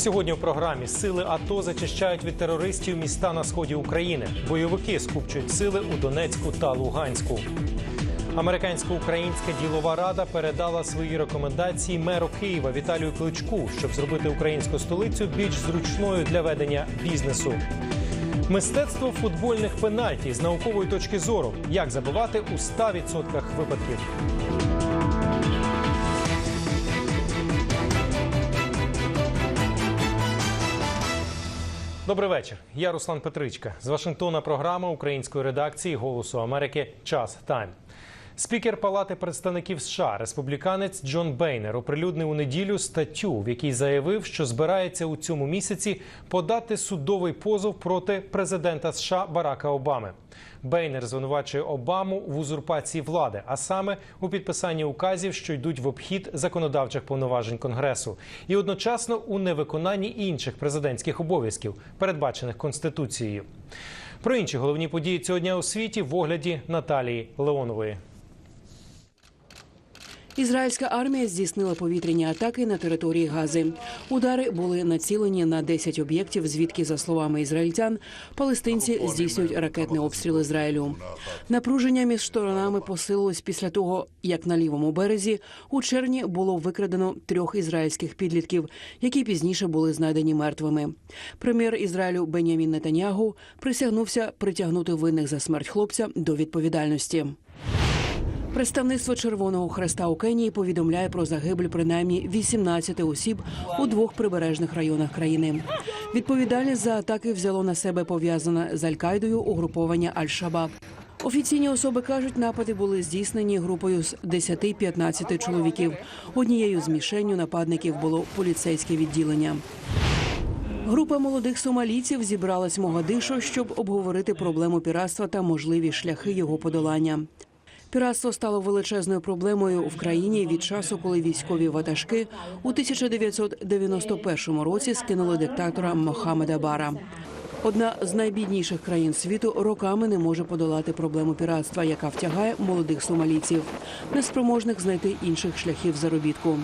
Сьогодні у програмі сили АТО зачищають від терористів міста на сході України. Бойовики скупчують сили у Донецьку та Луганську. Американсько-українська ділова рада передала свої рекомендації меру Києва Віталію Кличку, щоб зробити українську столицю більш зручною для ведення бізнесу. Мистецтво футбольних пенальті з наукової точки зору. Як забивати у 100% випадків. Добрий вечір. Я Руслан Петричка. З Вашингтона програма української редакції Голосу Америки Час Тайм. Спікер Палати представників США, республіканець Джон Бейнер, оприлюднив у неділю статтю, в якій заявив, що збирається у цьому місяці подати судовий позов проти президента США Барака Обами. Бейнер звинувачує Обаму в узурпації влади, а саме у підписанні указів, що йдуть в обхід законодавчих повноважень Конгресу, і одночасно у невиконанні інших президентських обов'язків, передбачених конституцією. Про інші головні події цього дня у світі в огляді Наталії Леонової. Ізраїльська армія здійснила повітряні атаки на території Гази. Удари були націлені на 10 об'єктів, звідки, за словами ізраїльтян, палестинці здійснюють ракетний обстріл Ізраїлю. Напруження між сторонами посилилось після того, як на лівому березі у червні було викрадено трьох ізраїльських підлітків, які пізніше були знайдені мертвими. Прем'єр Ізраїлю Бенямін Нетанягу присягнувся притягнути винних за смерть хлопця до відповідальності. Представництво Червоного Хреста у Кенії повідомляє про загибель принаймні 18 осіб у двох прибережних районах країни. Відповідальність за атаки взяло на себе пов'язане з Аль-Каїдою угруповання Аль-Шабаб. Офіційні особи кажуть, напади були здійснені групою з 10-15 чоловіків. Однією з мішенню нападників було поліцейське відділення. Група молодих сомалійців зібралась в Могадишо, щоб обговорити проблему піратства та можливі шляхи його подолання. Піратство стало величезною проблемою в країні від часу, коли військові ватажки у 1991 році скинули диктатора Мохаммеда Бара. Одна з найбідніших країн світу роками не може подолати проблему піратства, яка втягає молодих сомалійців, неспроможних знайти інших шляхів заробітку.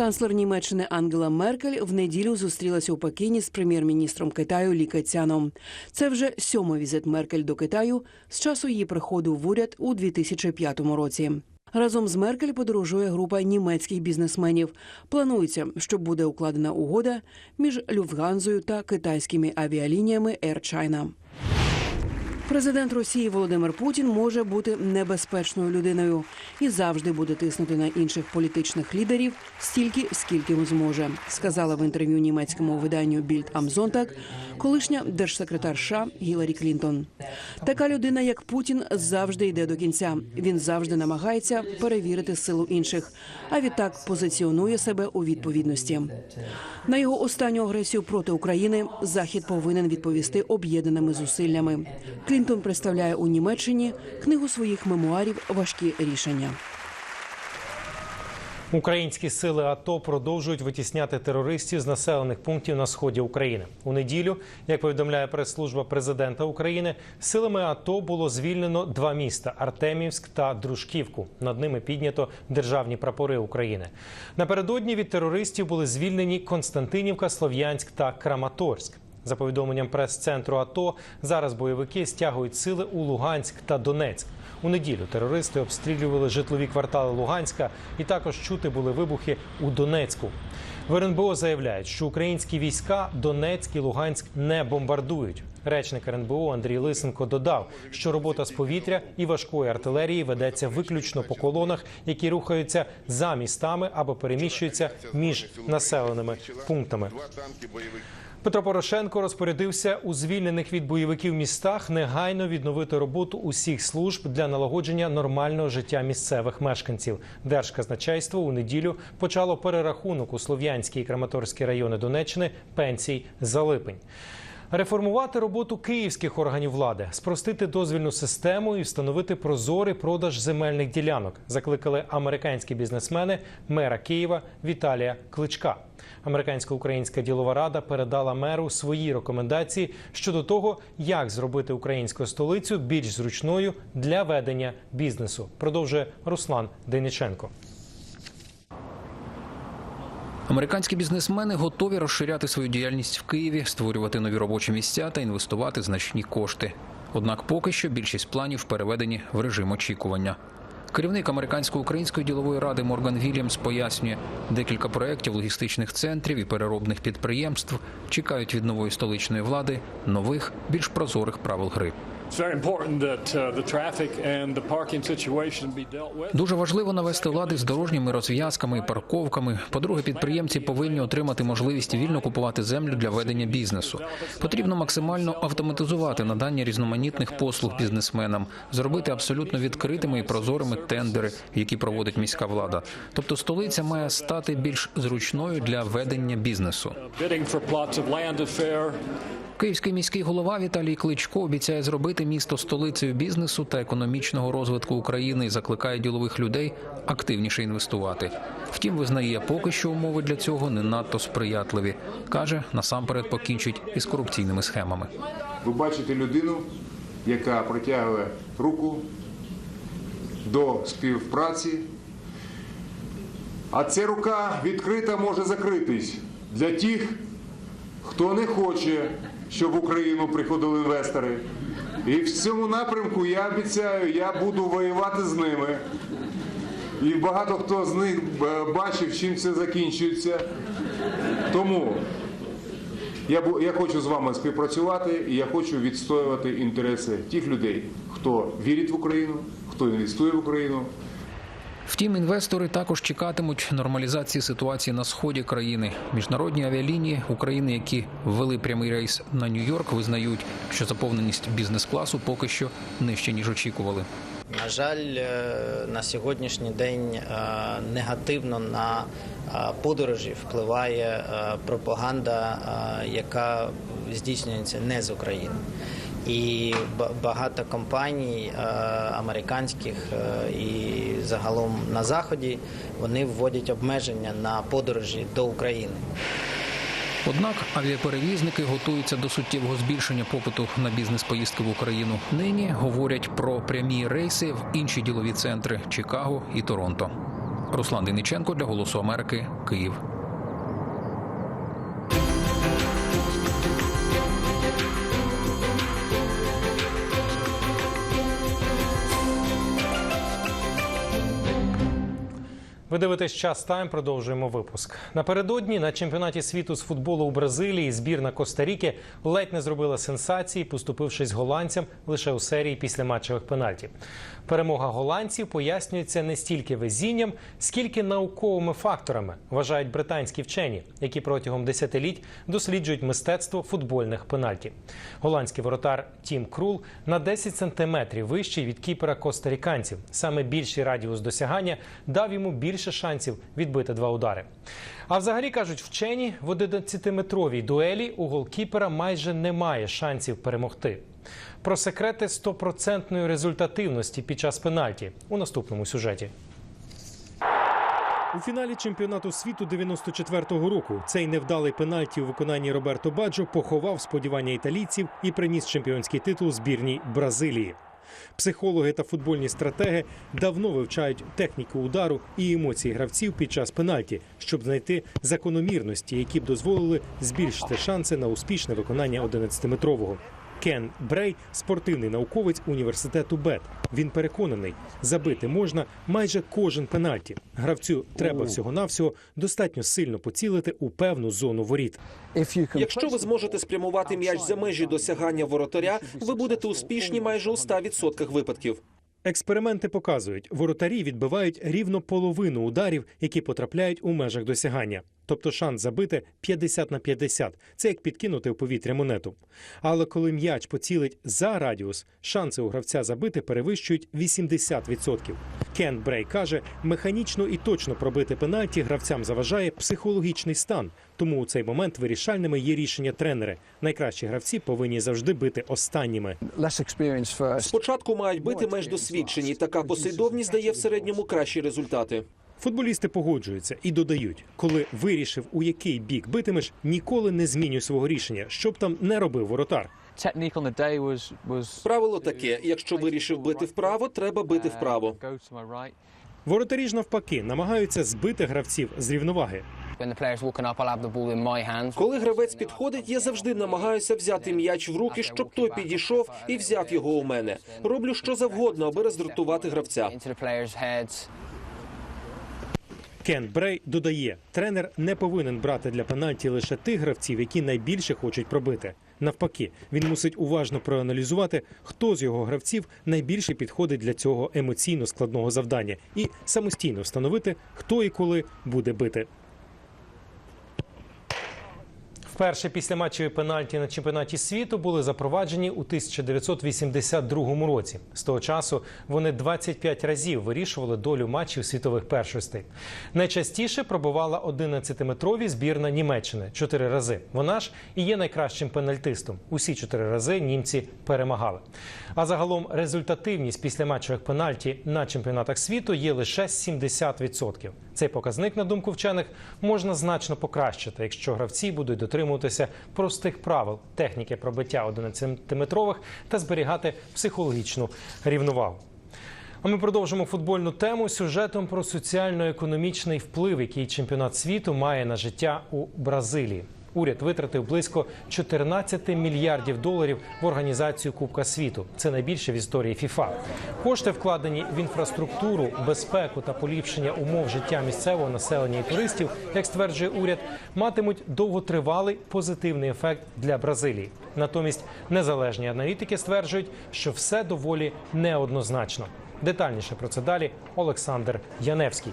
Канцлер Німеччини Ангела Меркель в неділю зустрілася у Пекіні з прем'єр-міністром Китаю Лі Кецяном. Це вже сьомий візит Меркель до Китаю з часу її приходу в уряд у 2005 році. Разом з Меркель подорожує група німецьких бізнесменів. Планується, що буде укладена угода між Люфтганзою та китайськими авіалініями Air China. Президент Росії Володимир Путін може бути небезпечною людиною і завжди буде тиснути на інших політичних лідерів стільки, скільки зможе, сказала в інтерв'ю німецькому виданню Більд Амзонтак колишня держсекретар США Гіларі Клінтон. Така людина, як Путін, завжди йде до кінця. Він завжди намагається перевірити силу інших, а відтак позиціонує себе у відповідності. На його останню агресію проти України Захід повинен відповісти об'єднаними зусиллями. Клінтон представляє у Німеччині книгу своїх мемуарів Важкі рішення. Українські сили АТО продовжують витісняти терористів з населених пунктів на сході України. У неділю, як повідомляє прес-служба президента України, силами АТО було звільнено два міста Артемівськ та Дружківку. Над ними піднято державні прапори України. Напередодні від терористів були звільнені Константинівка, Слов'янськ та Краматорськ. За повідомленням прес-центру АТО, зараз бойовики стягують сили у Луганськ та Донецьк. У неділю терористи обстрілювали житлові квартали Луганська і також чути були вибухи у Донецьку. В РНБО заявляють, що українські війська Донецьк і Луганськ не бомбардують. Речник РНБО Андрій Лисенко додав, що робота з повітря і важкої артилерії ведеться виключно по колонах, які рухаються за містами або переміщуються між населеними пунктами. Петро Порошенко розпорядився у звільнених від бойовиків містах негайно відновити роботу усіх служб для налагодження нормального життя місцевих мешканців. Держказначейство у неділю почало перерахунок у Слов'янській і Краматорській райони Донеччини пенсій за липень. Реформувати роботу київських органів влади, спростити дозвільну систему і встановити прозорий продаж земельних ділянок. Закликали американські бізнесмени мера Києва Віталія Кличка. Американсько-українська ділова рада передала меру свої рекомендації щодо того, як зробити українську столицю більш зручною для ведення бізнесу. Продовжує Руслан Дейниченко. Американські бізнесмени готові розширяти свою діяльність в Києві, створювати нові робочі місця та інвестувати значні кошти. Однак поки що більшість планів переведені в режим очікування. Керівник американсько-української ділової ради Морган Вільямс пояснює, декілька проєктів логістичних центрів і переробних підприємств чекають від нової столичної влади нових, більш прозорих правил гри. It's very important that the traffic and the parking situation be dealt with. Дуже важливо навести лади з дорожніми розв'язками і парковками. По-друге, підприємці повинні отримати можливість вільно купувати землю для ведення бізнесу. Потрібно максимально автоматизувати надання різноманітних послуг бізнесменам, зробити абсолютно відкритими і прозорими тендери, які проводить міська влада. Тобто, столиця має стати більш зручною для ведення бізнесу. Київський міський голова Віталій Кличко обіцяє зробити місто столицею бізнесу та економічного розвитку України і закликає ділових людей активніше інвестувати. Втім, визнає, поки що умови для цього не надто сприятливі. каже, насамперед покінчить із корупційними схемами. Ви бачите людину, яка протягує руку до співпраці, а ця рука відкрита може закритись для тих, хто не хоче, щоб в Україну приходили інвестори. І в цьому напрямку я обіцяю, я буду воювати з ними. І багато хто з них е, бачив, чим це закінчується. Тому я, я хочу з вами співпрацювати і я хочу відстоювати інтереси тих людей, хто вірить в Україну, хто інвестує в Україну, Втім, інвестори також чекатимуть нормалізації ситуації на сході країни. Міжнародні авіалінії України, які ввели прямий рейс на Нью-Йорк, визнають, що заповненість бізнес-класу поки що нижче ніж очікували. На жаль, е, на сьогоднішній день е, негативно на е, подорожі впливає пропаганда, яка здійснюється не з України. І багато компаній е, американських е, і загалом на заході вони вводять обмеження на подорожі до України. Однак авіаперевізники готуються до суттєвого збільшення попиту на бізнес-поїздки в Україну. Нині говорять про прямі рейси в інші ділові центри Чикаго і Торонто. Руслан Дениченко для Голосу Америки, Київ. Ви дивитесь час тайм. Продовжуємо випуск. Напередодні на чемпіонаті світу з футболу у Бразилії збірна Коста-Ріки ледь не зробила сенсації, поступившись голландцям лише у серії після матчевих пенальтів. Перемога голландців пояснюється не стільки везінням, скільки науковими факторами, вважають британські вчені, які протягом десятиліть досліджують мистецтво футбольних пенальтів. Голландський воротар Тім Крул на 10 сантиметрів вищий від кіпера костаріканців. Саме більший радіус досягання дав йому більше шансів відбити два удари. А взагалі кажуть вчені, в 11-метровій дуелі у голкіпера майже немає шансів перемогти. Про секрети стопроцентної результативності під час пенальті у наступному сюжеті. У фіналі чемпіонату світу 94-го року цей невдалий пенальті у виконанні Роберто Баджо поховав сподівання італійців і приніс чемпіонський титул збірній Бразилії. Психологи та футбольні стратеги давно вивчають техніку удару і емоції гравців під час пенальті, щоб знайти закономірності, які б дозволили збільшити шанси на успішне виконання 11-метрового. Кен Брей спортивний науковець університету БЕТ. Він переконаний, забити можна майже кожен пенальті. Гравцю треба всього навсього достатньо сильно поцілити у певну зону воріт. Якщо ви зможете спрямувати м'яч за межі досягання воротаря, ви будете успішні майже у 100% випадків. Експерименти показують, воротарі відбивають рівно половину ударів, які потрапляють у межах досягання. Тобто шанс забити 50 на 50. Це як підкинути в повітря монету. Але коли м'яч поцілить за радіус, шанси у гравця забити перевищують 80%. Кен Брей каже, механічно і точно пробити пенальті гравцям заважає психологічний стан. Тому у цей момент вирішальними є рішення тренери. Найкращі гравці повинні завжди бити останніми. Спочатку мають бити менш досвідчені. Така послідовність дає в середньому кращі результати. Футболісти погоджуються і додають, коли вирішив, у який бік битимеш, ніколи не змінюй свого рішення, щоб там не робив воротар. Правило таке: якщо вирішив бити вправо, треба бити вправо. my right. Воротарі ж навпаки намагаються збити гравців з рівноваги. Коли гравець підходить, я завжди намагаюся взяти м'яч в руки, щоб той підійшов і взяв його у мене. Роблю що завгодно, аби роздратувати гравця. Кен Брей додає, тренер не повинен брати для пенальті лише тих гравців, які найбільше хочуть пробити. Навпаки, він мусить уважно проаналізувати, хто з його гравців найбільше підходить для цього емоційно складного завдання, і самостійно встановити, хто і коли буде бити. Вперше після матчеві пенальті на чемпіонаті світу були запроваджені у 1982 році. З того часу вони 25 разів вирішували долю матчів світових першостей. Найчастіше пробувала 11-метрові збірна Німеччини чотири рази. Вона ж і є найкращим пенальтистом. Усі чотири рази німці перемагали. А загалом результативність після матчевих пенальті на чемпіонатах світу є лише 70%. Цей показник, на думку вчених, можна значно покращити, якщо гравці будуть дотримуватися простих правил техніки пробиття 11-метрових та зберігати психологічну рівновагу. А ми продовжимо футбольну тему сюжетом про соціально-економічний вплив, який чемпіонат світу має на життя у Бразилії. Уряд витратив близько 14 мільярдів доларів в організацію Кубка світу. Це найбільше в історії ФІФА. Кошти вкладені в інфраструктуру, безпеку та поліпшення умов життя місцевого населення і туристів, як стверджує уряд, матимуть довготривалий позитивний ефект для Бразилії. Натомість незалежні аналітики стверджують, що все доволі неоднозначно. Детальніше про це далі Олександр Яневський.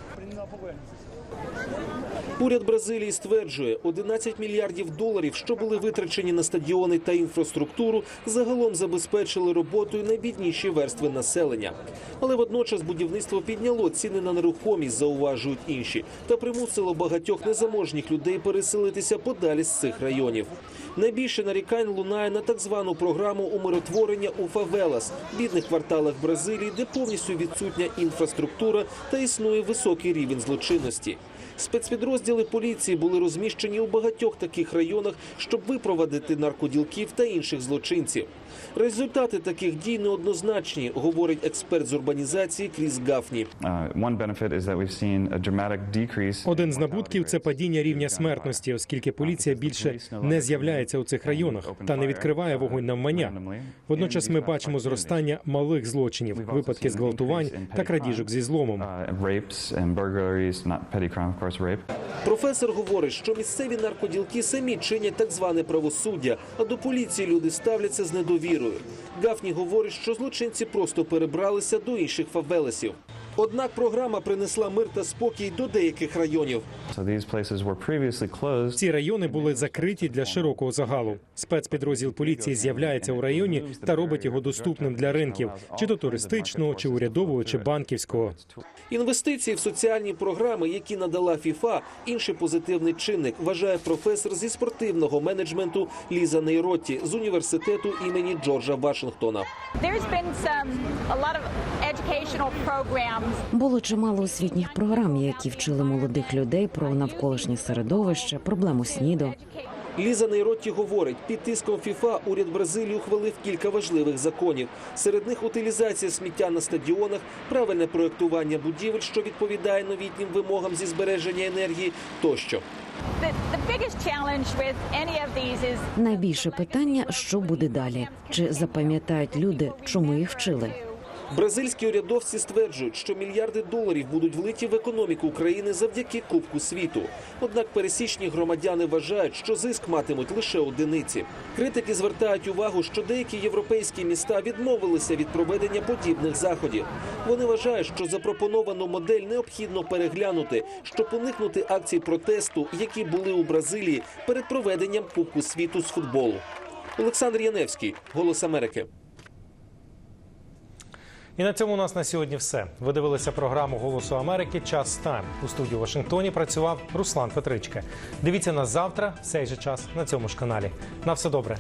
Уряд Бразилії стверджує, 11 мільярдів доларів, що були витрачені на стадіони та інфраструктуру, загалом забезпечили роботою найбідніші верстви населення. Але водночас будівництво підняло ціни на нерухомість, зауважують інші, та примусило багатьох незаможніх людей переселитися подалі з цих районів. Найбільше нарікань лунає на так звану програму умиротворення у фавелас, бідних кварталах Бразилії, де повністю відсутня інфраструктура та існує високий рівень злочинності. Спецпідрозділи поліції були розміщені у багатьох таких районах, щоб випровадити наркоділків та інших злочинців. Результати таких дій неоднозначні, говорить експерт з урбанізації Кріс Гафні. Один з набутків це падіння рівня смертності, оскільки поліція більше не з'являється у цих районах та не відкриває вогонь навмання. Водночас ми бачимо зростання малих злочинів, випадки зґвалтувань та крадіжок зі зломом. Професор говорить, що місцеві наркоділки самі чинять так зване правосуддя, а до поліції люди ставляться з недовірою. Гафні говорить, що злочинці просто перебралися до інших фавелесів. Однак програма принесла мир та спокій до деяких районів. Ці райони були закриті для широкого загалу. Спецпідрозділ поліції з'являється у районі та робить його доступним для ринків, чи то туристичного, чи урядового, чи банківського. Інвестиції в соціальні програми, які надала ФІФА, інший позитивний чинник, вважає професор зі спортивного менеджменту Ліза Нейротті з університету імені Джорджа Вашингтона. There's been some a lot of educational programs Було чимало освітніх програм, які вчили молодих людей про навколишнє середовище, проблему СНІДу. Ліза Нейротті говорить, під тиском ФІФА уряд Бразилії ухвалив кілька важливих законів. Серед них утилізація сміття на стадіонах, правильне проектування будівель, що відповідає новітнім вимогам зі збереження енергії тощо. Найбільше питання, що буде далі? Чи запам'ятають люди, чому їх вчили? Бразильські урядовці стверджують, що мільярди доларів будуть влиті в економіку України завдяки Кубку світу. Однак пересічні громадяни вважають, що зиск матимуть лише одиниці. Критики звертають увагу, що деякі європейські міста відмовилися від проведення подібних заходів. Вони вважають, що запропоновану модель необхідно переглянути, щоб уникнути акцій протесту, які були у Бразилії перед проведенням Кубку світу з футболу. Олександр Яневський, Голос Америки. І на цьому у нас на сьогодні все. Ви дивилися програму Голосу Америки. Час тайм у студії Вашингтоні. Працював Руслан Петричка. Дивіться нас завтра, в цей же час на цьому ж каналі. На все добре.